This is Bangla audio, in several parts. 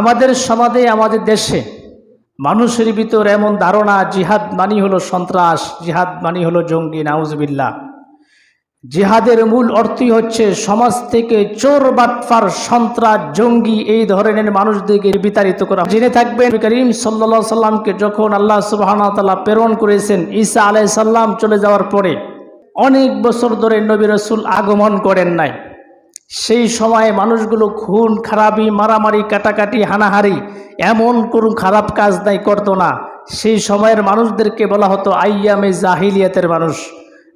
আমাদের সমাজে, আমাদের দেশে মানুষের ভিতর এমন ধারণা, জিহাদ মানি হলো সন্ত্রাস, জিহাদ মানি হলো জঙ্গি নাউজবিল্লা জিহাদের মূল অর্থই হচ্ছে সমাজ থেকে চোর, বাটফার, সন্ত্রাস, জঙ্গি এই ধরনের মানুষদেরকে বিতাড়িত করা। জেনে থাকবেন করিম সাল্লা সাল্লামকে যখন আল্লাহ সুবাহতাল্লাহ প্রেরণ করেছেন, ঈসা আলাই সাল্লাম চলে যাওয়ার পরে অনেক বছর ধরে নবী রসুল আগমন করেন নাই। সেই সময়ে মানুষগুলো খুন, খারাপি, মারামারি, কাটাকাটি, হানাহারি, এমন কোনো খারাপ কাজ নাই করতো না। সেই সময়ের মানুষদেরকে বলা হতো আইয়ামে জাহিলিয়াতের মানুষ।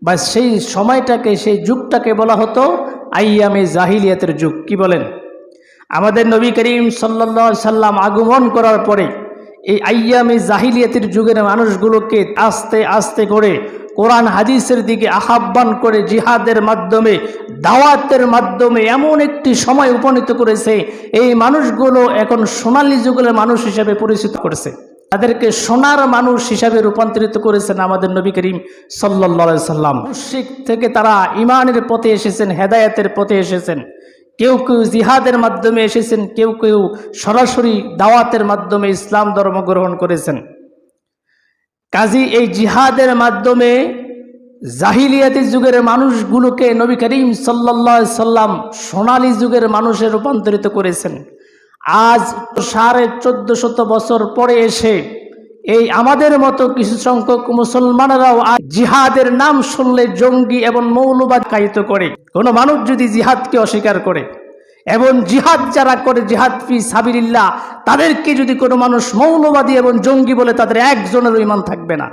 বা সেই সময়টাকে, সেই যুগটাকে বলা হতো আইয়ামে জাহিলিয়াতের যুগ। কি বলেন? আমাদের নবী করিম সাল্লা সাল্লাম আগমন করার পরে এই আইয়ামে জাহিলিয়াতের যুগের মানুষগুলোকে আস্তে আস্তে করে কোরআন হাদিসের দিকে আহ্বান করে জিহাদের মাধ্যমে, দাওয়াতের মাধ্যমে এমন একটি সময় উপনীত করেছে, এই মানুষগুলো এখন সোনালি যুগের মানুষ হিসেবে পরিচিত করেছে। তাদেরকে সোনার মানুষ হিসাবে রূপান্তরিত করেছেন আমাদের নবী করিম সাল্লা সাল্লাম। মুশিক থেকে তারা ইমানের পথে এসেছেন, হেদায়েতের পথে এসেছেন। কেউ কেউ জিহাদের মাধ্যমে এসেছেন, কেউ কেউ সরাসরি দাওয়াতের মাধ্যমে ইসলাম ধর্ম গ্রহণ করেছেন। কাজী এই জিহাদের মাধ্যমে জাহিলিয়াতি যুগের মানুষগুলোকে নবী করিম সাল্লা সাল্লাম সোনালী যুগের মানুষে রূপান্তরিত করেছেন। আজ সাড়ে চোদ্দ শত বছর পরে এসে এই আমাদের মতো কিছু সংখ্যক মুসলমানেরাও জিহাদের নাম শুনলে জঙ্গি এবং মৌলবাদ কায়িত করে। কোনো মানুষ যদি জিহাদকে অস্বীকার করে এবং জিহাদ যারা করে, জিহাদ ফি সাবিরিল্লাহ তাদেরকে যদি কোনো মানুষ মৌলবাদী এবং জঙ্গি বলে, তাদের একজনেরও ইমান থাকবে না।